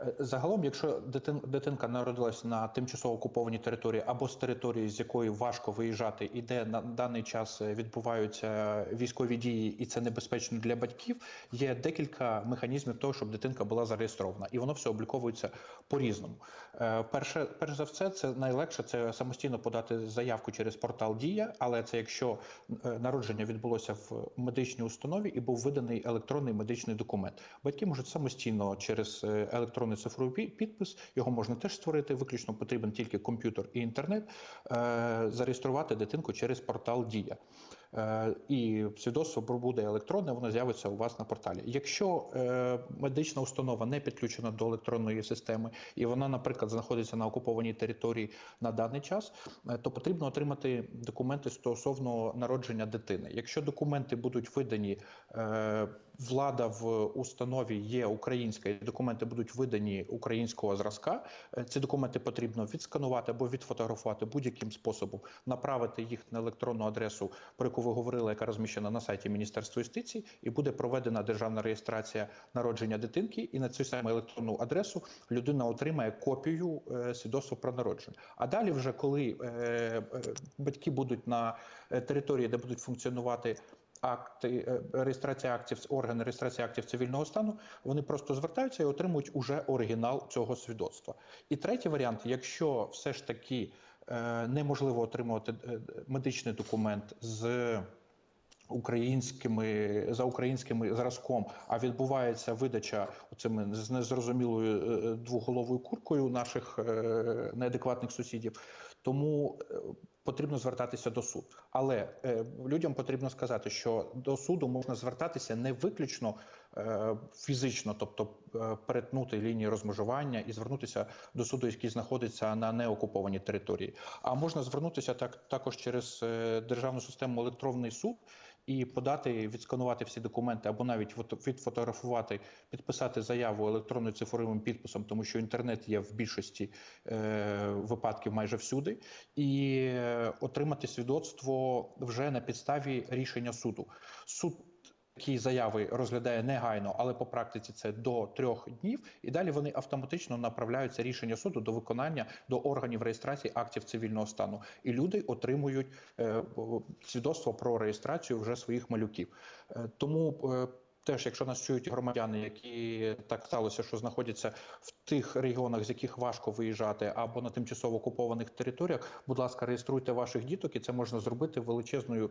Е, Загалом, якщо дитин, дитинка народилася на тимчасово окупованій території або з території, з якої важко виїжджати, і де на даний час е, відбуваються військові дії, і це небезпечно для батьків, є декілька механізмів того, щоб дитинка була зареєстрована, і воно все обліковується по-різному. Е, Перше, перш за все, це найлегше це самостійно подати заявку через портал Дія, але це якщо народження відбулося в медичній установі і був виданий електронний медичний документ. Батьки можуть самостійно через е, електронний цифровий підпис, його можна теж створити. Виключно потрібен тільки комп'ютер і інтернет, е, зареєструвати дитинку через портал Дія. Е, І свідоцтво буде електронне, воно з'явиться у вас на порталі. Якщо е, медична установа не підключена до електронної системи, і вона, наприклад, знаходиться на окупованій території на даний час, е, то потрібно отримати документи стосовно народження дитини. Якщо документи будуть видані, влада в установі є українська, і документи будуть видані українського зразка. Ці документи потрібно відсканувати або відфотографувати будь-яким способом, направити їх на електронну адресу, про яку ви говорили, яка розміщена на сайті Міністерства юстиції, і буде проведена державна реєстрація народження дитинки. І на цю саму електронну адресу людина отримає копію е, свідоцтва про народження. А далі, вже коли е, е, батьки будуть на території, де будуть функціонувати акти реєстрація актів, органи реєстрації актів цивільного стану, вони просто звертаються і отримують уже оригінал цього свідоцтва. І третій варіант, якщо все ж таки неможливо отримувати е, медичний документ з українськими за українським зразком, а відбувається видача цими з незрозумілою е, двоголовою куркою наших е, неадекватних сусідів. Тому е, потрібно звертатися до суду. Але е, людям потрібно сказати, що до суду можна звертатися не виключно е, фізично, тобто е, перетнути лінії розмежування і звернутися до суду, який знаходиться на неокупованій території. А можна звернутися так також через е, державну систему електронний суд і подати, відсканувати всі документи, або навіть відфотографувати, підписати заяву електронною цифровим підписом, тому що інтернет є в більшості е, випадків майже всюди, і е, отримати свідоцтво вже на підставі рішення суду. Суд Такі заяви розглядає негайно, але по практиці це до трьох днів, і далі вони автоматично направляються рішення суду до виконання до органів реєстрації актів цивільного стану. І люди отримують е, свідоцтво про реєстрацію вже своїх малюків. Е, тому е, Теж, якщо нас чують громадяни, які так сталося, що знаходяться в тих регіонах, з яких важко виїжджати, або на тимчасово окупованих територіях, будь ласка, реєструйте ваших діток, і це можна зробити величезною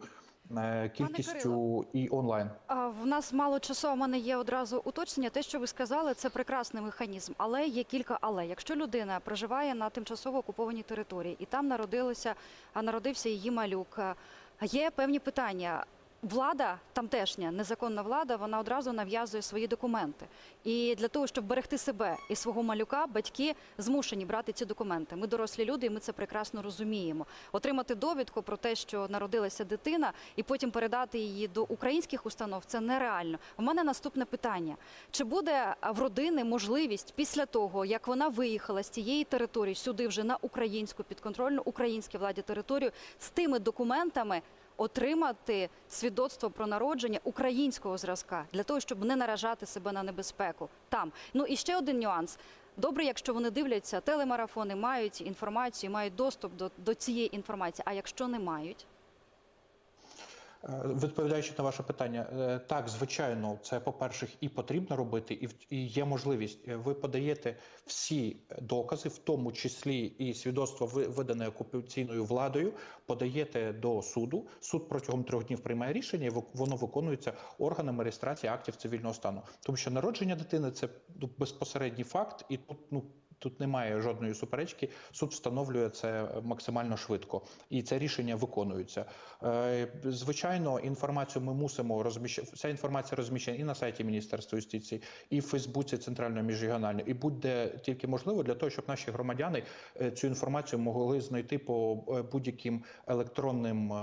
е, кількістю і онлайн. А, В нас мало часу. У мене є одразу уточнення. Те, що ви сказали, це прекрасний механізм, але є кілька але. Якщо людина проживає на тимчасово окупованій території і там народилося, а народився її малюк, є певні питання. Влада тамтешня незаконна влада, вона одразу нав'язує свої документи. І для того, щоб берегти себе і свого малюка, батьки змушені брати ці документи. Ми дорослі люди, і ми це прекрасно розуміємо. Отримати довідку про те, що народилася дитина, і потім передати її до українських установ це нереально. У мене наступне питання: чи буде в родини можливість після того, як вона виїхала з цієї території сюди вже на українську підконтрольну українській владі територію з тими документами? Отримати свідоцтво про народження українського зразка для того, щоб не наражати себе на небезпеку там. Ну і ще один нюанс. Добре, якщо вони дивляться телемарафони, мають інформацію, мають доступ до, до цієї інформації. А якщо не мають, Відповідаючи на ваше питання, е, так звичайно, це по-перше, і потрібно робити, і і є можливість. Е, Ви подаєте всі докази, в тому числі і свідоцтво ви- видане окупаційною владою, подаєте до суду. Суд протягом трьох днів приймає рішення, і воно виконується органами реєстрації актів цивільного стану. Тому що народження дитини це ну, безпосередній факт, і тут ну. Тут немає жодної суперечки. Суд встановлює це максимально швидко, і це рішення виконується. Е, Звичайно, інформацію ми мусимо розміщати. Вся інформація розміщена і на сайті Міністерства юстиції, і в Фейсбуці центральної міжрегіональної, і будь-де тільки можливо для того, щоб наші громадяни е, цю інформацію могли знайти по е, будь-яким електронним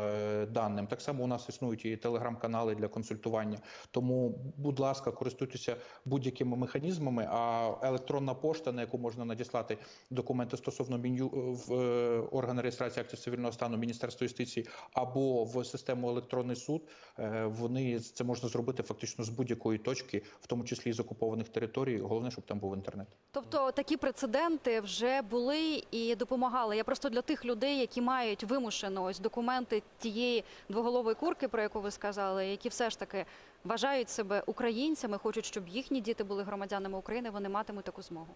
даним. Так само у нас існують і телеграм-канали для консультування. Тому, будь ласка, користуйтеся будь-якими механізмами. А електронна пошта, на яку можна зобов'язано надіслати документи стосовно мін'ю в е, органи реєстрації актів цивільного стану Міністерства юстиції або в систему електронний суд. Е, Вони це можна зробити фактично з будь-якої точки, в тому числі з окупованих територій. Головне, щоб там був інтернет. Тобто такі прецеденти вже були і допомагали. Я просто для тих людей, які мають вимушено ось документи тієї двоголової курки, про яку ви сказали, які все ж таки вважають себе українцями, хочуть, щоб їхні діти були громадянами України, вони матимуть таку змогу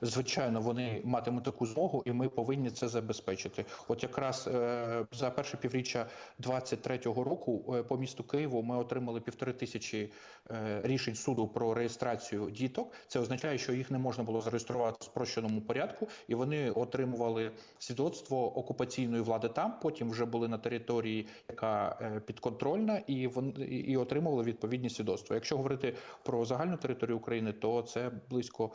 звичайно, вони матимуть таку змогу, і ми повинні це забезпечити. От якраз е, за перше півріччя 2023 року е, по місту Києву ми отримали півтори тисячі е, рішень суду про реєстрацію діток. Це означає, що їх не можна було зареєструвати в спрощеному порядку, і вони отримували свідоцтво окупаційної влади там. Потім вже були на території, яка підконтрольна, і вони і отримували відповідні свідоцтва. Якщо говорити про загальну територію України, то це близько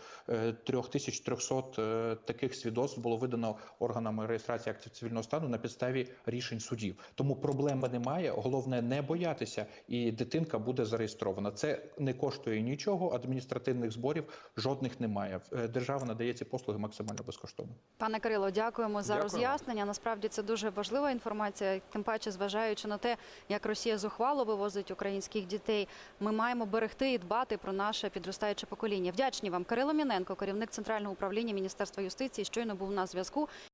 трьох тисяч. 1300 е, таких свідоцтв було видано органами реєстрації актів цивільного стану на підставі рішень судів. Тому проблеми немає. Головне не боятися, і дитинка буде зареєстрована. Це не коштує нічого, адміністративних зборів жодних немає. Е, держава надає ці послуги максимально безкоштовно. Пане Кирило, дякуємо за Дякую. роз'яснення. Насправді це дуже важлива інформація. Тим паче, зважаючи на те, як Росія зухвало вивозить українських дітей, ми маємо берегти і дбати про наше підростаюче покоління. Вдячні вам, Кирило Міненко, керівник центрального управління Міністерства юстиції, щойно був на зв'язку.